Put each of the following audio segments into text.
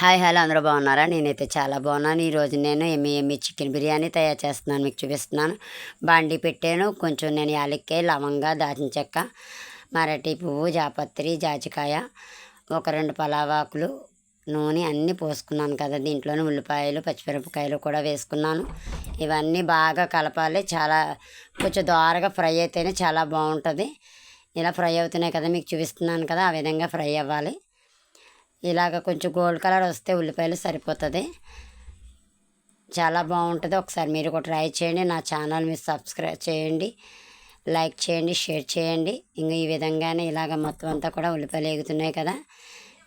Hi hello అందరూ బాగున్నారా? నేనైతే చాలా బాగున్నాను. ఈరోజు నేను ఎమ్మి ఎమ్మి చికెన్ బిర్యానీ తయారు చేస్తున్నాను మీకు చూపిస్తున్నాను. బాండి పెట్టాను. కొంచెం నేను యాలక్కాయ లవంగా దాచిన చెక్క మరటి పువ్వు జాపత్రి జాజికాయ ఒక రెండు పలావాకులు నూనె అన్నీ పోసుకున్నాను కదా. దీంట్లోనే ఉల్లిపాయలు పచ్చిమిరపకాయలు కూడా వేసుకున్నాను. ఇవన్నీ బాగా కలపాలి. చాలా కొంచెం దోరగా ఫ్రై అయితేనే చాలా బాగుంటుంది. ఇలా ఫ్రై అవుతున్నాయి కదా మీకు చూపిస్తున్నాను కదా ఆ విధంగా ఫ్రై అవ్వాలి. ఇలాగ కొంచెం గోల్డ్ కలర్ వస్తే ఉల్లిపాయలు సరిపోతుంది. చాలా బాగుంటుంది. ఒకసారి మీరు కూడా ట్రై చేయండి. నా ఛానల్ మీరు సబ్స్క్రైబ్ చేయండి. లైక్ చేయండి షేర్ చేయండి. ఇంకా ఈ విధంగానే ఇలాగ మొత్తం అంతా కూడా ఉల్లిపాయలు ఎగుతున్నాయి కదా.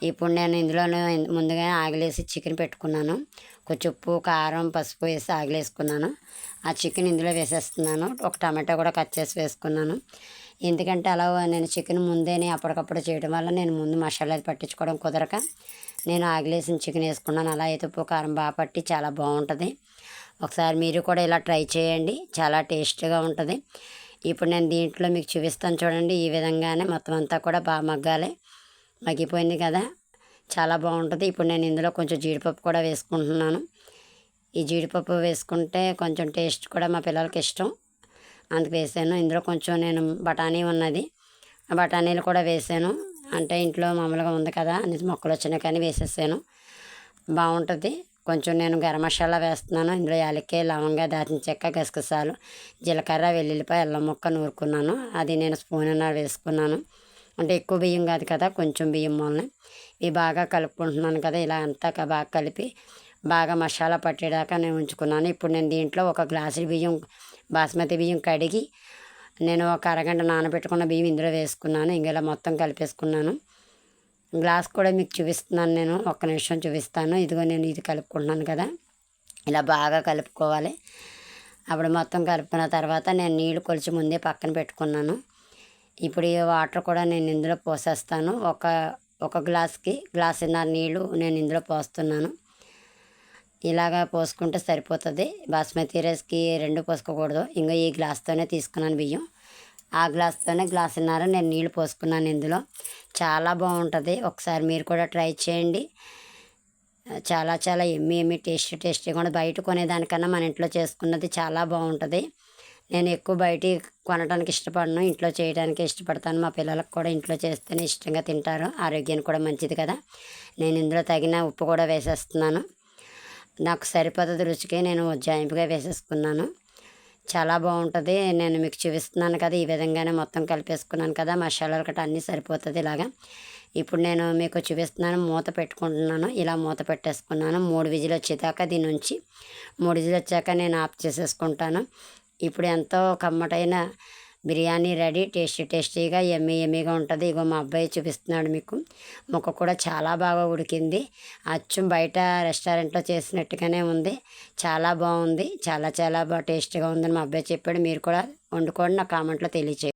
ఇప్పుడు నేను ఇందులోనే ముందుగా ఆగిలేసి చికెన్ పెట్టుకున్నాను. కొంచెం ఉప్పు కారం పసుపు వేసి ఆగిలేసుకున్నాను. ఆ చికెన్ ఇందులో వేసేస్తున్నాను. ఒక టమాటా కూడా కట్ చేసి వేసుకున్నాను. ఎందుకంటే అలా నేను చికెన్ ముందేనే అప్పటికప్పుడు చేయడం వల్ల నేను ముందు మసాలా పట్టించుకోవడం కుదరక నేను ఆగిలేసిన చికెన్ వేసుకున్నాను. అలా అయితే ఉప్పు కారం బాగా పట్టి చాలా బాగుంటుంది. ఒకసారి మీరు కూడా ఇలా ట్రై చేయండి. చాలా టేస్ట్గా ఉంటుంది. ఇప్పుడు నేను దీంట్లో మీకు చూపిస్తాను చూడండి. ఈ విధంగానే మొత్తం అంతా కూడా బాగా మగ్గాలి. మగ్గిపోయింది కదా. చాలా బాగుంటుంది. ఇప్పుడు నేను ఇందులో కొంచెం జీడిపప్పు కూడా వేసుకుంటున్నాను. ఈ జీడిపప్పు వేసుకుంటే కొంచెం టేస్ట్ కూడా మా పిల్లలకి ఇష్టం. అందుకు వేసాను. ఇందులో కొంచెం నేను బఠానీ ఉన్నది. బఠానీలు కూడా వేసాను. అంటే ఇంట్లో మామూలుగా ఉంది కదా అని మొక్కలు వచ్చినాయి కానీ వేసేసాను. బాగుంటుంది. కొంచెం నేను గరం మసాలా వేస్తున్నాను. ఇందులో యాలక్కాయ లవంగా దాచిన చెక్క గసగసాలు జీలకర్ర వెల్లుల్లిపాయ అల్లం ముక్క నూరుకున్నాను. అది నేను స్పూన్ వేసుకున్నాను. అంటే ఎక్కువ బియ్యం కాదు కదా కొంచెం బియ్యం మూలని ఇవి బాగా కలుపుకుంటున్నాను కదా ఇలా అంతా బాగా కలిపి బాగా మసాలా పట్టేదాకా నేను ఉంచుకున్నాను. ఇప్పుడు నేను దీంట్లో ఒక గ్లాసు బియ్యం బాస్మతి బియ్యం కడిగి నేను ఒక అరగంట నానబెట్టుకున్న బియ్యం ఇందులో వేసుకున్నాను. ఇంకెలా మొత్తం కలిపేసుకున్నాను. గ్లాస్ కూడా మీకు చూపిస్తున్నాను నేను. ఒక్క నిమిషం చూపిస్తాను. ఇదిగో నేను ఇది కలుపుకుంటున్నాను కదా. ఇలా బాగా కలుపుకోవాలి. అప్పుడు మొత్తం కలుపుకున్న తర్వాత నేను నీళ్ళు కొలిచి ముందే పక్కన పెట్టుకున్నాను. ఇప్పుడు ఈ వాటర్ కూడా నేను ఇందులో పోసేస్తాను. ఒక ఒక గ్లాస్కి గ్లాసున్నర నీళ్ళు నేను ఇందులో పోస్తున్నాను. ఇలాగా పోసుకుంటే సరిపోతుంది. బాస్మతి రైస్కి రెండు పోసుకోకూడదు. ఇంకా ఈ గ్లాస్తోనే తీసుకున్నాను బియ్యం. ఆ గ్లాస్తోనే గ్లాసున్నర నేను నీళ్ళు పోసుకున్నాను ఇందులో. చాలా బాగుంటుంది. ఒకసారి మీరు కూడా ట్రై చేయండి. చాలా చాలా ఎమ్మి ఎమ్మి టేస్టీ టేస్టీ కూడా బయట కొనేదానికన్నా మన ఇంట్లో చేసుకున్నది చాలా బాగుంటుంది. నేను ఎక్కువ బయట కొనడానికి ఇష్టపడను. ఇంట్లో చేయడానికి ఇష్టపడతాను. మా పిల్లలకు కూడా ఇంట్లో చేస్తేనే ఇష్టంగా తింటారు. ఆరోగ్యానికి కూడా మంచిది కదా. నేను ఇందులో తగిన ఉప్పు కూడా వేసేస్తున్నాను. నాకు సరిపోతుంది రుచికి నేను జాయింపుగా వేసేసుకున్నాను. చాలా బాగుంటుంది. నేను మీకు చూపిస్తున్నాను కదా ఈ విధంగానే మొత్తం కలిపేసుకున్నాను కదా మసాలాలు గట్రా అన్నీ సరిపోతుంది ఇలాగా. ఇప్పుడు నేను మీకు చూపిస్తున్నాను మూత పెట్టుకుంటున్నాను. ఇలా మూత పెట్టేసుకున్నాను. మూడు విజిల్ వచ్చేదాకా దీని నుంచి మూడు విజిల్ వచ్చాక నేను ఆఫ్ చేసేసుకుంటాను. ఇప్పుడు ఎంతో కమ్మటైన బిర్యానీ రెడీ టేస్టీ టేస్టీగా ఎమ్మి ఎమ్మిగా ఉంటుంది. ఇగో మా అబ్బాయి చూపిస్తున్నాడు మీకు. ముక్క కూడా చాలా బాగా ఉడికింది. అచ్చం బయట రెస్టారెంట్లో చేసినట్టుగానే ఉంది. చాలా బాగుంది. చాలా చాలా బాగా టేస్టీగా ఉందని మా అబ్బాయి చెప్పాడు. మీరు కూడా వండుకోండి నా కామెంట్లో తెలియచేయండి.